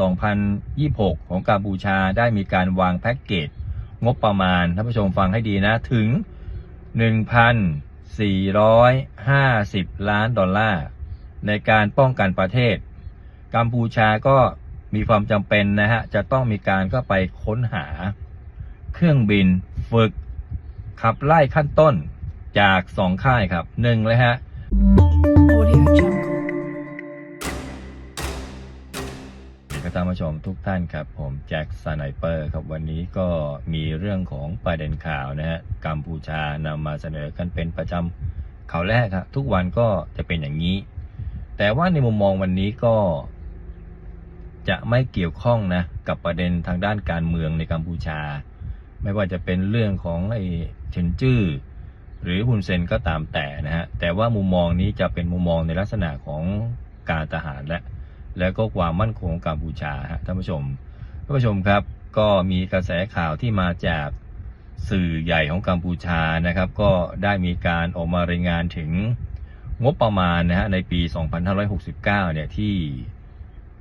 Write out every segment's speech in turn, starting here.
2026 ของกัมพูชาได้มีการวางแพ็กเกจ งบประมาณท่านผู้ชมฟังให้ดีนะถึง 1,450 ล้านดอลลาร์ ในการป้องกันประเทศ กัมพูชาก็มีความจำเป็นนะฮะ จะต้องมีการก็ไปค้นหา เครื่องบินฝึก ขับไล่ขั้นต้นจากสองค่ายครับหนึ่งเลยฮะ ท่านผู้ชมทุกท่านครับ ผมแจ็คสไนเปอร์ครับวันนี้ก็มีเรื่องของประเด็นข่าวนะฮะกัมพูชานำมาเสนอกันเป็นประจำข่าวแรกครับทุกวันก็จะเป็นอย่างนี้ แต่ว่าในมุมมองวันนี้ก็ จะไม่เกี่ยวข้องนะกับประเด็นทางด้านการเมืองในกัมพูชา ไม่ว่าจะเป็นเรื่องของไอ้เฉินจื้อหรือฮุนเซนก็ตามแต่นะฮะแต่ว่ามุมมองนี้จะเป็นมุมมองในลักษณะของการทหารและ แล้วก็ความมั่นคงของกัมพูชาฮะท่านผู้ชมท่านผู้ชมครับ ก็มีกระแสข่าวที่มาจากสื่อใหญ่ของกัมพูชานะครับ ก็ได้มีการออกมารายงานถึงงบประมาณนะฮะในปี 2569 เนี่ยที่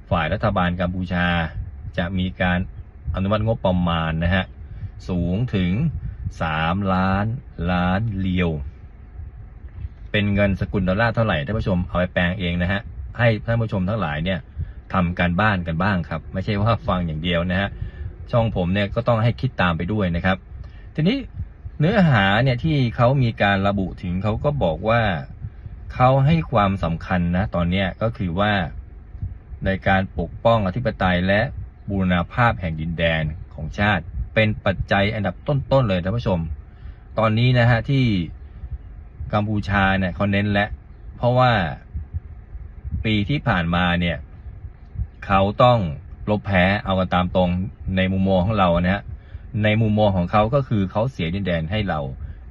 ฝ่ายรัฐบาลกัมพูชา จะมีการอนุมัติงบประมาณนะฮะสูงถึง 3 ล้านล้านเลียว เป็นเงินสกุลดอลลาร์เท่าไหร่ท่านผู้ชมเอาไปแปลงเองนะฮะ ให้ท่านผู้ชมทั้งหลายเนี่ยทำการบ้านกันบ้างครับ ไม่ใช่ว่าฟังอย่างเดียวนะฮะช่องผมเนี่ยก็ต้องให้คิดตามไปด้วยนะครับ ทีนี้เนื้อหาเนี่ยที่เขามีการระบุถึงเขาก็บอกว่าเขาให้ความสำคัญนะตอนเนี้ยก็คือว่า ในการปกป้องอธิปไตยและบูรณาภาพแห่งดินแดนของชาติ เป็นปัจจัยอันดับต้นๆเลยท่านผู้ชม ตอนนี้นะฮะที่กัมพูชาเนี่ยเขาเน้นและ เพราะว่า ปีที่ผ่านมาเนี่ยเขาต้องลบแพ้เอากันตามตรงในมุมมองของเรานะฮะในมุมมองของเขาก็คือเขาเสียดินแดนให้เรา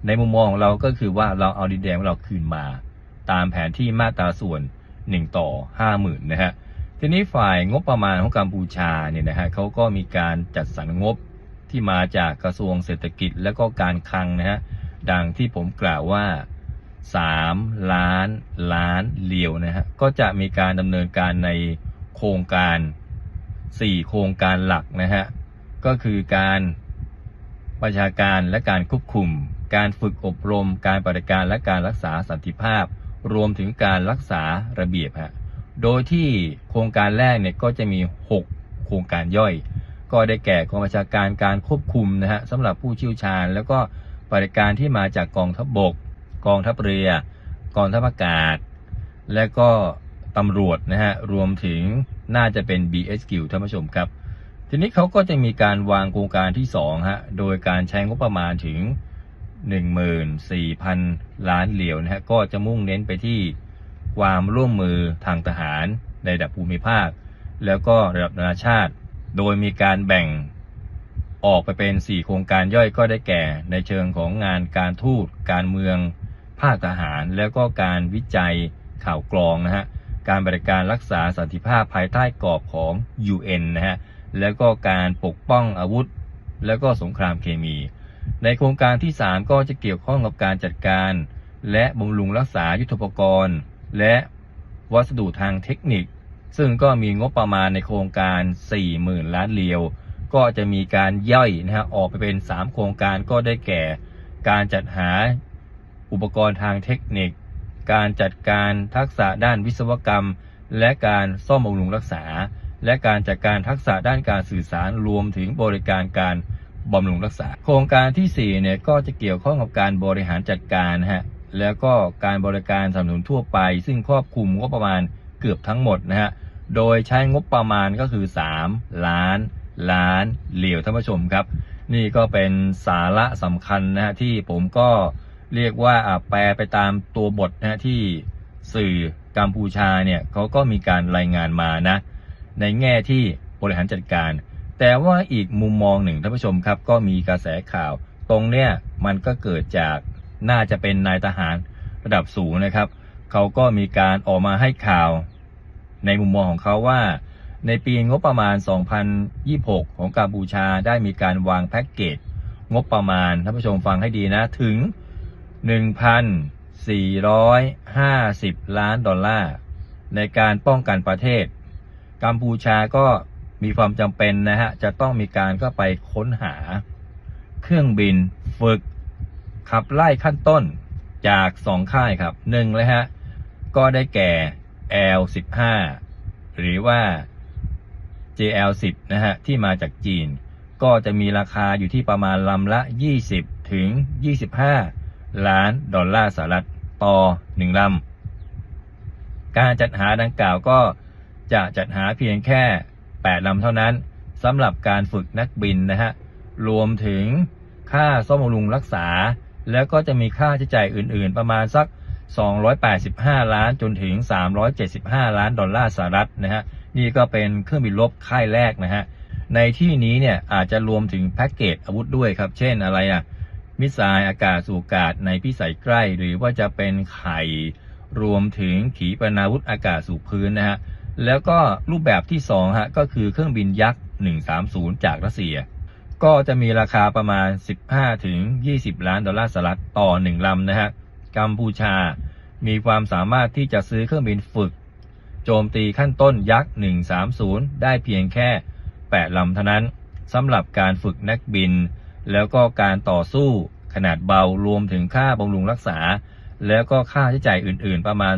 ในมุมมองของเราก็คือว่าเราเอาดินแดนของเราคืนมา ตามแผนที่มาตราส่วนหนึ่งต่อห้าหมื่นนะฮะทีนี้ฝ่ายงบประมาณของกัมพูชาเนี่ยนะฮะเขาก็มีการจัดสรรงบที่มาจากกระทรวงเศรษฐกิจและก็การคลังนะฮะดังที่ผมกล่าวว่า 3 ล้านล้านเหรียวนะฮะก็จะมีการดำเนินการในโครงการ 4 โครงการหลักนะฮะก็คือการประชาการและการควบคุม การฝึกอบรม การปฏิการและการรักษาสันติภาพ รวมถึงการรักษาระเบียบฮะโดยที่โครงการแรกเนี่ยก็จะมี 6 โครงการย่อย ก็ได้แก่กองบัญชาการการควบคุมนะฮะสำหรับผู้เชี่ยวชาญ แล้วก็ปฏิการที่มาจากกองทัพบบก กองทัพเรือ กองทัพอากาศ และก็ตำรวจนะฮะ รวมถึงน่าจะเป็น BSQ ท่านผู้ชมครับ ทีนี้เขาก็จะมีการวางโครงการที่2ฮะ โดยการใช้งบประมาณถึง 14,000 ล้านเหรียญนะฮะ ก็จะมุ่งเน้นไปที่ความร่วมมือทางทหารในระดับภูมิภาค แล้วก็ระดับนานาชาติ โดยมีการแบ่งออกไปเป็น 4 โครงการย่อยก็ได้แก่ ในเชิงของงานการทูต การเมือง ภาคทหาร แล้วก็การวิจัยข่าวกรองนะฮะการบริการรักษาสันติภาพภายใต้กรอบของ UN นะฮะแล้วก็การปกป้องอาวุธ แล้วก็สงครามเคมี ในโครงการที่ 3 ก็จะเกี่ยวข้องกับการจัดการ และบำรุงรักษายุทธปกรณ์ และวัสดุทางเทคนิค ซึ่งก็มีงบประมาณในโครงการ 40,000 ล้านเรียว ก็จะมีการย่อยนะฮะออกไปเป็น 3 โครงการก็ได้แก่ การจัดหา อุปกรณ์ทางเทคนิค การจัดการทักษะด้านวิศวกรรม และการซ่อมบำรุงรักษา และการจัดการทักษะด้านการสื่อสารรวมถึงบริการการบำรุงรักษา โครงการที่4เนี่ยก็จะเกี่ยวข้องกับการบริหารจัดการนะฮะแล้วก็การบริการสนับสนุนทั่วไป ซึ่งครอบคลุมงบประมาณเกือบทั้งหมดนะฮะโดยใช้งบประมาณก็คือ 3 ล้าน ล้านเหรียญท่านผู้ชมครับ นี่ก็เป็นสาระสำคัญนะฮะที่ผมก็ เรียกว่าแปลไปตามตัวบทนะฮะที่สื่อกัมพูชาเนี่ยเขาก็มีการรายงานมานะ ในแง่ที่บริหารจัดการ แต่ว่าอีกมุมมองหนึ่งท่านผู้ชมครับ ก็มีกระแสข่าว ตรงเนี้ยมันก็เกิดจากน่าจะเป็นนายทหารระดับสูงนะครับเขาก็มีการออกมาให้ข่าว ในมุมมองของเขาว่า ในปีงบประมาณ 2026 ของกัมพูชาได้มีการวางแพ็กเกจงบประมาณท่านผู้ชมฟังให้ดีนะถึง 1,450 ล้านดอลลาร์ ในการป้องกันประเทศ กัมพูชาก็มีความจำเป็นนะฮะ จะต้องมีการก็ไปค้นหา เครื่องบินฝึก ขับไล่ขั้นต้นจากสองค่ายครับหนึ่งเลยฮะ ก็ได้แก่ L15 หรือว่า JL10 นะฮะ ที่มาจากจีน ก็จะมีราคาอยู่ที่ประมาณลำละ 20 ถึง 25 ล้านดอลลาร์สหรัฐต่อ1ลำ การจัดหาดังกล่าวก็จะจัดหาเพียงแค่ 8 ลำเท่านั้นสำหรับการฝึกนักบินนะฮะ รวมถึงค่าซ่อมบำรุงรักษา แล้วก็จะมีค่าใช้จ่ายอื่นๆ ประมาณสัก 285 ล้านจนถึง 375 ล้านดอลลาร์สหรัฐนะฮะ นี่ก็เป็นเครื่องบินรบค่ายแรกนะฮะ ในที่นี้เนี่ยอาจจะรวมถึงแพ็กเกจอาวุธด้วยครับ เช่นอะไรอะ มิสไซล์อากาศสู่อากาศในพิสัยใกล้ หรือว่าจะเป็นไข่รวมถึงขีปนาวุธอากาศสู่พื้นนะฮะแล้วก็รูปแบบที่2ฮะก็คือเครื่องบินยักษ์ 130 จากรัสเซีย ก็จะมีราคาประมาณ 15 ถึง 20 ล้านดอลลาร์สหรัฐต่อ 1 ลำนะฮะกัมพูชา มีความสามารถที่จะซื้อเครื่องบินฝึก โจมตีขั้นต้นยักษ์ 130 ได้เพียงแค่ 8 ลำเท่านั้นสำหรับการฝึกนักบิน แล้วก็การต่อสู้ขนาดเบารวมถึงค่าบำรุงรักษา แล้วก็ค่าใช้จ่ายอื่น ๆ ประมาณ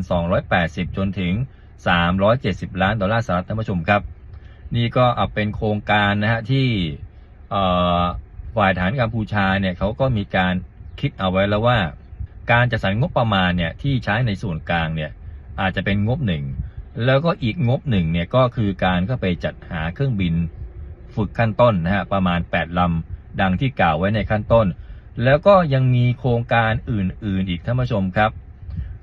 280 จนถึง 370 ล้านดอลลาร์สหรัฐท่านผู้ชมครับ นี่ก็เอาเป็นโครงการนะฮะที่ฝ่ายฐานกัมพูชาเนี่ยเขาก็มีการคิดเอาไว้แล้วว่า การจัดสรรงบประมาณเนี่ยที่ใช้ในส่วนกลางเนี่ยอาจจะเป็นงบหนึ่งแล้วก็อีกงบหนึ่งเนี่ยก็คือการก็ไปจัดหาเครื่องบินฝึกขั้นต้นนะฮะประมาณ 8 ลำ ดังที่กล่าวไว้ในขั้นต้น แล้วก็ยังมีโครงการอื่นๆ อีกท่านผู้ชมครับ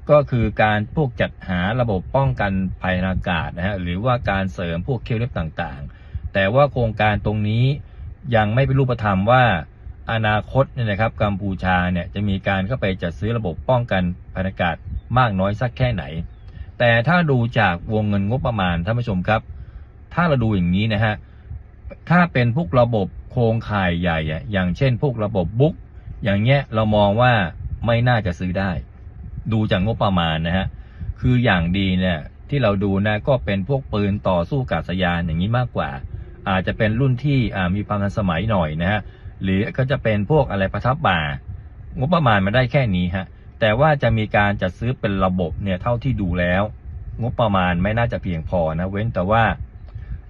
ก็คือการพวกจัดหาระบบป้องกันภัยทางอากาศนะฮะหรือว่าการเสริมพวกเครื่องเล็บต่างๆ แต่ว่าโครงการตรงนี้ยังไม่เป็นรูปธรรมว่าอนาคตเนี่ยนะครับกัมพูชาเนี่ยจะมีการเข้าไปจัดซื้อระบบป้องกันภัยทางอากาศมากน้อยสักแค่ไหน แต่ถ้าดูจากวงเงินงบประมาณท่านผู้ชมครับ ถ้าเราดูอย่างนี้นะฮะถ้าเป็นพวกระบบ โครงข่ายใหญ่อะอย่างเช่น พวกระบบบุ๊กอย่างเงี้ยเรามองว่าไม่น่าจะซื้อได้ ดูจากงบประมาณนะฮะคืออย่างดีเนี่ยที่เราดูนะก็เป็นพวกปืนต่อสู้กาศยานอย่างนี้มากกว่า อาจจะเป็นรุ่นที่มีความทันสมัยหน่อยนะฮะหรือก็จะเป็นพวกอะไรประทับบ่างบประมาณมาได้แค่นี้ฮะแต่ว่าจะมีการจัดซื้อเป็นระบบเนี่ยเท่าที่ดูแล้ว งบประมาณไม่น่าจะเพียงพอนะเว้นแต่ว่า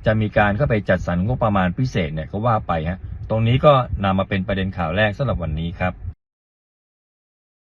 จะมีการเข้าไปจัดสรรงบประมาณพิเศษเนี่ยก็ว่าไปฮะตรงนี้ก็นำมาเป็นประเด็นข่าวแรกสำหรับวันนี้ครับ